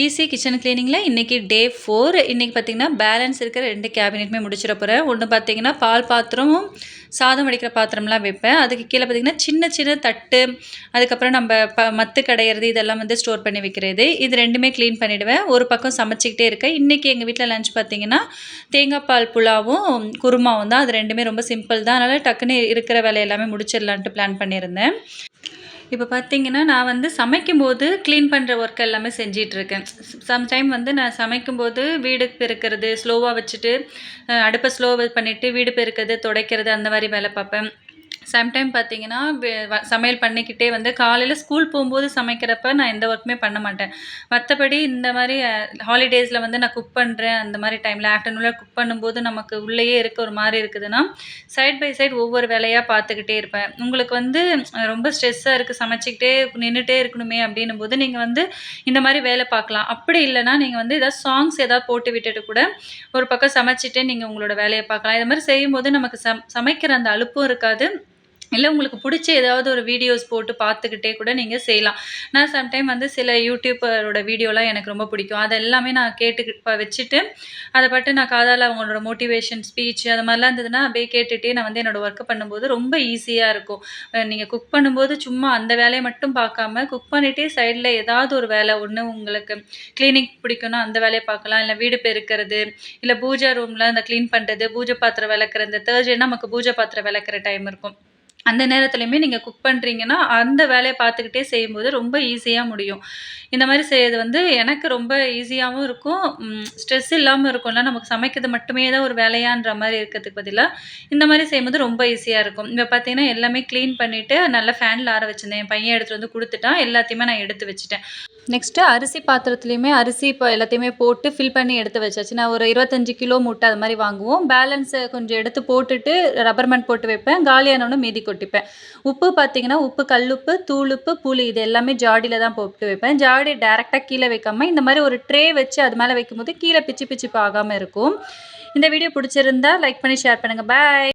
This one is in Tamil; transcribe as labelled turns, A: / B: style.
A: ஈஸி கிச்சன் கிளீனிங்கில் இன்றைக்கி டே ஃபோர் இன்றைக்கி பார்த்திங்கன்னா பேலன்ஸ் இருக்கிற ரெண்டு கேபினெட்டுமே முடிச்சிட போகிறேன் ஒன்று பார்த்திங்கன்னா பால் பாத்திரமும் சாதம் வடிக்கிற பாத்திரம்லாம் வைப்பேன். அதுக்கு கீழே பார்த்திங்கன்னா சின்ன சின்ன தட்டு அதுக்கப்புறம் நம்ம ப மத்து கடையிறது இதெல்லாம் வந்து ஸ்டோர் பண்ணி வைக்கிறது. இது ரெண்டுமே க்ளீன் பண்ணிவிடுவேன் ஒரு பக்கம் சமைச்சிக்கிட்டே இருக்கேன். இன்றைக்கி எங்கள் வீட்டில் லஞ்ச் பார்த்திங்கன்னா தேங்காய் பால் புலாவும் குருமாவும் தான். அது ரெண்டுமே ரொம்ப சிம்பிள் தான். அதனால் டக்குன்னு இருக்கிற வேலை எல்லாமே முடிச்சிடலான்ட்டு பிளான் பண்ணியிருந்தேன். இப்போ பார்த்தீங்கன்னா நான் வந்து சமைக்கும்போது க்ளீன் பண்ணுற ஒர்க் எல்லாமே செஞ்சிட்ருக்கேன். சம்டைம் வந்து நான் சமைக்கும்போது வீடு பெருக்கிறது ஸ்லோவாக வச்சுட்டு அடுப்பை ஸ்லோவாக பண்ணிவிட்டு வீடு பெருக்கிறது துடைக்கிறது அந்த மாதிரி வேலை பார்ப்பேன். சம்டைம் பார்த்தீங்கன்னா வ- சமையல் பண்ணிக்கிட்டே வந்து காலையில் ஸ்கூல் போகும்போது சமைக்கிறப்ப நான் எந்த ஒர்க்குமே பண்ண மாட்டேன். மற்றபடி இந்த மாதிரி ஹாலிடேஸில் வந்து நான் குக் பண்ணுறேன் அந்த மாதிரி டைமில் ஆஃப்டர்நூனில் குக் பண்ணும்போது நமக்கு உள்ளேயே இருக்க ஒரு மாதிரி இருக்குதுன்னா சைட் பை சைட் ஒவ்வொரு வேலையாக பார்த்துக்கிட்டே இருப்பேன். உங்களுக்கு வந்து ரொம்ப ஸ்ட்ரெஸ்ஸாக இருக்குது சமைச்சிக்கிட்டே நின்றுட்டே இருக்கணுமே அப்படின்னும் போது நீங்கள் வந்து இந்த மாதிரி வேலை பார்க்கலாம். அப்படி இல்லைன்னா நீங்கள் வந்து ஏதாவது சாங்ஸ் ஏதாவது போட்டு விட்டுட்டு கூட ஒரு பக்கம் சமைச்சிட்டே நீங்கள் உங்களோட வேலையை பார்க்கலாம். இது மாதிரி செய்யும்போது நமக்கு சமைக்கிற அந்த அலுப்பும் இருக்காது. இல்லை உங்களுக்கு பிடிச்ச ஏதாவது ஒரு வீடியோஸ் போட்டு பார்த்துக்கிட்டே கூட நீங்கள் செய்யலாம். நான் சம்டைம் வந்து சில யூடியூபரோட வீடியோலாம் எனக்கு ரொம்ப பிடிக்கும். அது எல்லாமே நான் கேட்டு வச்சுட்டு அதை பட்டு நான் காதால் அவங்களோட மோட்டிவேஷன் ஸ்பீச் அது மாதிரிலாம் இருந்ததுன்னா அப்படியே கேட்டுகிட்டே நான் வந்து என்னோடய ஒர்க்கை பண்ணும்போது ரொம்ப ஈஸியாக இருக்கும். நீங்கள் குக் பண்ணும்போது சும்மா அந்த வேலையை மட்டும் பார்க்காம குக் பண்ணிகிட்டே சைடில் ஏதாவது ஒரு வேலை ஒன்று உங்களுக்கு கிளீனிக் பிடிக்கும்னா அந்த வேலையை பார்க்கலாம். இல்லை வீடு பெருக்கிறது இல்லை பூஜை ரூமில் இந்த க்ளீன் பண்ணுறது பூஜை பாத்திரம் விளக்குறது இந்த நமக்கு பூஜை பாத்திரம் விளக்குற டைம் இருக்கும். அந்த நேரத்துலையுமே நீங்கள் குக் பண்ணுறீங்கன்னா அந்த வேலையை பார்த்துக்கிட்டே செய்யும்போது ரொம்ப ஈஸியாக முடியும். இந்த மாதிரி செய்யறது வந்து எனக்கு ரொம்ப ஈஸியாகவும் இருக்கும். ஸ்ட்ரெஸ் இல்லாமல் இருக்கும்ல நமக்கு சமைக்கிறது மட்டுமே தான் ஒரு வேலையான்ற மாதிரி இருக்கிறதுக்கு பதிலாக இந்த மாதிரி செய்யும்போது ரொம்ப ஈஸியாக இருக்கும். இப்போ பார்த்தீங்கன்னா எல்லாமே க்ளீன் பண்ணிவிட்டு நல்லா ஃபேனில் ஆற வச்சுருந்தேன். என் பையன் எடுத்துகிட்டு வந்து கொடுத்துட்டான். எல்லாத்தையுமே நான் எடுத்து வச்சுட்டேன். நெக்ஸ்ட்டு அரிசி பாத்திரத்துலேயுமே அரிசி இப்போ எல்லாத்தையுமே போட்டு ஃபில் பண்ணி எடுத்து வச்சாச்சு. நான் ஒரு இருபத்தஞ்சி கிலோ மூட்டை அது மாதிரி வாங்குவோம். பேலன்ஸை கொஞ்சம் எடுத்து போட்டுட்டு ரப்பர் பேண்ட் போட்டு வைப்பேன். காலியானவனும் மீதி கொட்டிப்பேன். உப்பு பார்த்தீங்கன்னா உப்பு கல்லுப்பு தூளுப்பு புளி இது எல்லாமே ஜாடியில் தான் போட்டு வைப்பேன். ஜாடி டேரெக்டாக கீழே வைக்காமல் இந்த மாதிரி ஒரு ட்ரே வச்சு அது மேலே வைக்கும்போது கீழே பிச்சு பிச்சு ஆகாமல் இருக்கும். இந்த வீடியோ பிடிச்சிருந்தா லைக் பண்ணி ஷேர் பண்ணுங்கள் பாய்